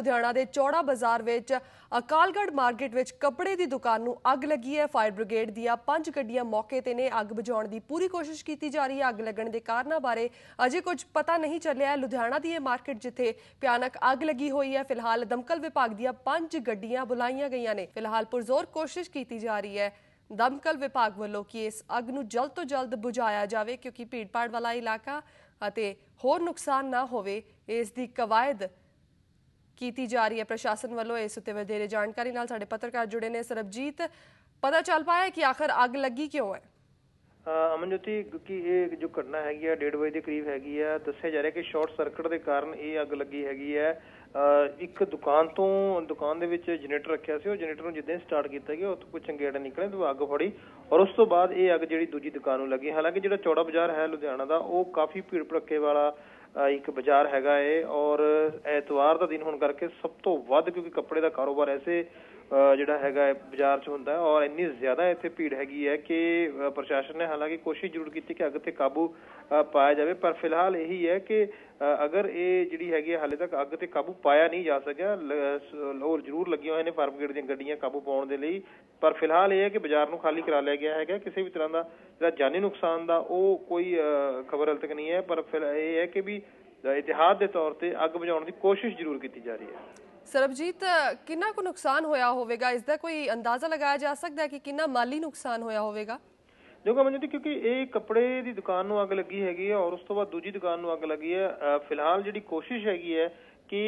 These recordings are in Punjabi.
ਲੁਧਿਆਣਾ ਦੇ ਚੌੜਾ ਬਾਜ਼ਾਰ ਵਿੱਚ ਅਕਾਲਗੜ੍ਹ ਮਾਰਕੀਟ ਵਿੱਚ ਕੱਪੜੇ ਦੀ ਦੁਕਾਨ ਨੂੰ ਅੱਗ ਲੱਗੀ ਹੈ। ਫਾਇਰ ਬ੍ਰਿਗੇਡ ਦੀਆਂ ਪੰਜ ਗੱਡੀਆਂ ਮੌਕੇ ਤੇ ਨੇ ਅੱਗ ਬੁਝਾਉਣ ਦੀ ਪੂਰੀ ਕੋਸ਼ਿਸ਼ ਕੀਤੀ ਜਾ ਰਹੀ ਹੈ। ਅੱਗ ਲੱਗਣ ਦੇ ਕਾਰਨਾਂ ਬਾਰੇ ਅਜੇ ਕੁਝ ਪਤਾ ਨਹੀਂ ਚੱਲਿਆ। ਹੈ ਲੁਧਿਆਣਾ ਦੀ ਇਹ ਮਾਰਕੀਟ ਜਿੱਥੇ ਭਿਆਨਕ ਅੱਗ ਲੱਗੀ ਹੋਈ ਹੈ, ਫਿਲਹਾਲ ਦਮਕਲ ਵਿਭਾਗ ਦੀਆਂ ਪੰਜ ਗੱਡੀਆਂ ਬੁਲਾਈਆਂ ਗਈਆਂ ਨੇ। ਫਿਲਹਾਲ ਪੁਰਜ਼ੋਰ ਕੋਸ਼ਿਸ਼ ਕੀਤੀ ਜਾ ਰਹੀ ਹੈ ਦਮਕਲ ਵਿਭਾਗ ਵੱਲੋਂ ਕਿ ਇਸ ਅੱਗ ਨੂੰ ਜਲਦ ਤੋਂ ਜਲਦ ਬੁਝਾਇਆ ਜਾਵੇ, ਕਿਉਂਕਿ ਭੀੜਪਾੜ ਵਾਲਾ ਇਲਾਕਾ ਅਤੇ ਹੋਰ ਨੁਕਸਾਨ ਨਾ ਹੋਵੇ, ਇਸ ਦੀ ਕਵਾਇਦ ਕੀਤੀ ਜਾ ਰਹੀ ਹੈ ਪ੍ਰਸ਼ਾਸਨ ਵੱਲੋਂ ਇਸ ਉੱਤੇ ਵਧੇਰੇ ਜਾਣਕਾਰੀ ਨਾਲ ਸਾਡੇ ਪੱਤਰਕਾਰ ਜੁੜੇ ਨੇ ਸਰਬਜੀਤ, ਪਤਾ ਚੱਲ ਪਾਇਆ ਕਿ ਆਖਰ ਅੱਗ ਲੱਗੀ ਕਿਉਂ ਹੈ? ਅਮਨਜੋਤੀ, ਕਿ ਇਹ ਜੋ ਘਟਨਾ ਹੈਗੀ ਆ 1:30 ਵਜੇ ਦੇ ਕਰੀਬ ਹੈਗੀ ਆ, ਦੱਸਿਆ ਜਾ ਰਿਹਾ ਕਿ ਸ਼ਾਰਟ ਸਰਕਟ ਦੇ ਕਾਰਨ ਇਹ ਅੱਗ ਲੱਗੀ ਹੈਗੀ ਹੈ ਇੱਕ ਦੁਕਾਨ ਤੋਂ, ਦੁਕਾਨ ਦੇ ਵਿੱਚ ਜਨਰੇਟਰ ਰੱਖਿਆ ਸੀ, ਉਹ ਜਨਰੇਟਰ ਨੂੰ ਜਿੱਦਾਂ ਸਟਾਰਟ ਕੀਤਾ ਗਿਆ, ਉੱਥੋਂ ਕੁਝ ਚੰਗੇੜਾ ਨਿਕਲੇ ਤੇ ਅੱਗ ਫੜੀ ਔਰ ਉਸ ਤੋਂ ਬਾਅਦ ਇਹ ਅੱਗ ਜਿਹੜੀ ਦੂਜੀ ਦੁਕਾਨ ਨੂੰ ਲੱਗੀ। ਹਾਲਾਂਕਿ ਜਿਹੜਾ ਚੌੜਾ ਬਾਜ਼ਾਰ ਹੈ ਲੁਧਿਆਣਾ ਦਾ, ਉਹ ਕਾਫੀ ਭੀੜ ਭੜੱਕੇ ਵਾਲਾ ਇੱਕ ਬਾਜ਼ਾਰ ਹੈਗਾ ਏ ਔਰ ਐਤਵਾਰ ਦਾ ਦਿਨ ਹੋਣ ਕਰਕੇ ਸਭ ਤੋਂ ਵੱਧ ਕਿਉਂਕਿ ਕੱਪੜੇ ਦਾ ਕਾਰੋਬਾਰ ਐਸੇ ਜਿਹੜਾ ਹੈਗਾ ਬਾਜ਼ਾਰ 'ਚ ਹੁੰਦਾ ਔਰ ਇੰਨੀ ਜ਼ਿਆਦਾ ਇੱਥੇ ਭੀੜ ਹੈਗੀ ਹੈ ਕਿ ਪ੍ਰਸ਼ਾਸਨ ਨੇ ਹਾਲਾਂਕਿ ਕੋਸ਼ਿਸ਼ ਜ਼ਰੂਰ ਕੀਤੀ ਕਿ ਅੱਗ ਤੇ ਕਾਬੂ ਪਾਇਆ ਜਾਵੇ ਪਰ ਫਿਲਹਾਲ ਇਹੀ ਹੈ ਕਿ ਅਗਰ ਇਹ ਜਿਹੜੀ ਹੈਗੀ ਹਾਲੇ ਤੱਕ ਅੱਗ ਤੇ ਕਾਬੂ ਪਾਇਆ ਨਹੀਂ ਜਾ ਸਕਿਆ ਹੋਰ ਜ਼ਰੂਰ ਲੱਗੀਆਂ ਹੋਏ ਨੇ ਫਾਰਮ ਬ੍ਰਿਗੇਡ ਦੀਆਂ ਗੱਡੀਆਂ ਕਾਬੂ ਪਾਉਣ ਦੇ ਲਈ ਪਰ ਫਿਲਹਾਲ ਇਹ ਹੈ ਕਿ ਬਾਜ਼ਾਰ ਨੂੰ ਖਾਲੀ ਕਰਾ ਲਿਆ ਗਿਆ ਹੈਗਾ ਕਿਸੇ ਵੀ ਤਰ੍ਹਾਂ ਦਾ ਜਿਹੜਾ ਜਾਨੀ ਨੁਕਸਾਨ ਦਾ ਉਹ ਕੋਈ ਖਬਰ ਹਾਲੇ ਤੱਕ ਨਹੀਂ ਹੈ ਪਰ ਫਿਰ ਇਹ ਹੈ ਕਿ ਵੀ ਅ, ਦੇ ਤੌਰ ਤੇ ਅੱਗ ਬੁਝਾਉਣ ਦੀ ਕੋਸ਼ਿਸ਼ ਜ਼ਰੂਰ ਕੀਤੀ ਜਾ ਰਹੀ ਹੈ। ਸਰਬਜੀਤ, ਕਿੰਨਾ ਕੁ ਨੁਕਸਾਨ ਹੋਇਆ ਹੋਵੇਗਾ? ਇਸ ਦਾ ਕੋਈ ਅੰਦਾਜ਼ਾ ਲਗਾਇਆ ਜਾ ਸਕਦਾ ਹੈ ਕਿ ਕਿੰਨਾ ਮਾਲੀ ਨੁਕਸਾਨ ਹੋਇਆ ਹੋਵੇਗਾ? ਦੇਖੋ ਕਿ ਮੈਨੂੰ ਕਿਉਂਕਿ ਇਹ ਕੱਪੜੇ ਦੀ ਦੁਕਾਨ ਨੂੰ ਅੱਗ ਲੱਗੀ ਹੈਗੀ ਹੈ ਔਰ ਉਸ ਤੋਂ ਬਾਅਦ ਦੂਜੀ ਦੁਕਾਨ ਨੂੰ ਅੱਗ ਲੱਗੀ ਹੈ। ਫਿਲਹਾਲ ਜਿਹੜੀ ਕੋਸ਼ਿਸ਼ ਹੈਗੀ ਹੈ ਕਿ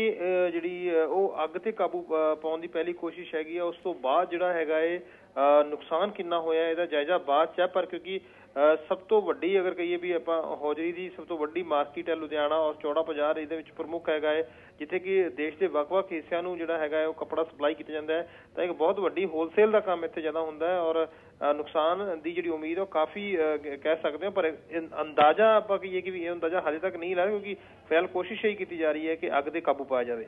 ਜਿਹੜੀ ਉਹ ਅੱਗ ਤੇ ਕਾਬੂ ਪਾਉਣ ਦੀ ਪਹਿਲੀ ਕੋਸ਼ਿਸ਼ ਹੈਗੀ ਆ, ਉਸ ਤੋਂ ਬਾਅਦ ਜਿਹੜਾ ਹੈਗਾ ਏ ਨੁਕਸਾਨ ਕਿੰਨਾ ਹੋਇਆ, ਇਹਦਾ ਜਾਇਜ਼ਾ ਬਾਅਦ ਚ ਹੈ, ਪਰ ਕਿਉਂਕਿ ਸਭ ਤੋਂ ਵੱਡੀ ਅਗਰ ਕਹੀਏ ਵੀ ਆਪਾਂ ਹੌਜਰੀ ਦੀ ਸਭ ਤੋਂ ਵੱਡੀ ਮਾਰਕੀਟ ਹੈ ਲੁਧਿਆਣਾ ਔਰ ਚੌੜਾ ਬਾਜ਼ਾਰ, ਇਹਦੇ ਵਿੱਚ ਪ੍ਰਮੁੱਖ ਹੈਗਾ ਹੈ ਜਿੱਥੇ ਕਿ ਦੇਸ਼ ਦੇ ਵੱਖ-ਵੱਖ ਹਿੱਸਿਆਂ ਨੂੰ ਜਿਹੜਾ ਹੈਗਾ ਹੈ, ਉਹ ਕੱਪੜਾ ਸਪਲਾਈ ਕੀਤਾ ਜਾਂਦਾ ਹੈ, ਤਾਂ ਇੱਕ ਬਹੁਤ ਵੱਡੀ ਹੋਲਸੇਲ ਦਾ ਕੰਮ ਇੱਥੇ ਜ਼ਿਆਦਾ ਹੁੰਦਾ ਹੈ ਔਰ ਨੁਕਸਾਨ ਦੀ ਜਿਹੜੀ ਉਮੀਦ ਹੈ ਉਹ ਕਾਫੀ ਕਹਿ ਸਕਦੇ ਹਾਂ, ਪਰ ਅੰਦਾਜ਼ਾ ਆਪਾਂ ਕਹੀਏ ਕਿ ਵੀ ਇਹ ਅੰਦਾਜ਼ਾ ਹਾਲੇ ਤੱਕ ਨਹੀਂ ਲਾਇਆ ਕਿਉਂਕਿ ਫਿਲਹਾਲ ਕੋਸ਼ਿਸ਼ ਹੀ ਕੀਤੀ ਜਾ ਰਹੀ ਹੈ ਕਿ ਅੱਗ ਤੇ ਕਾਬੂ ਪਾਇਆ ਜਾਵੇ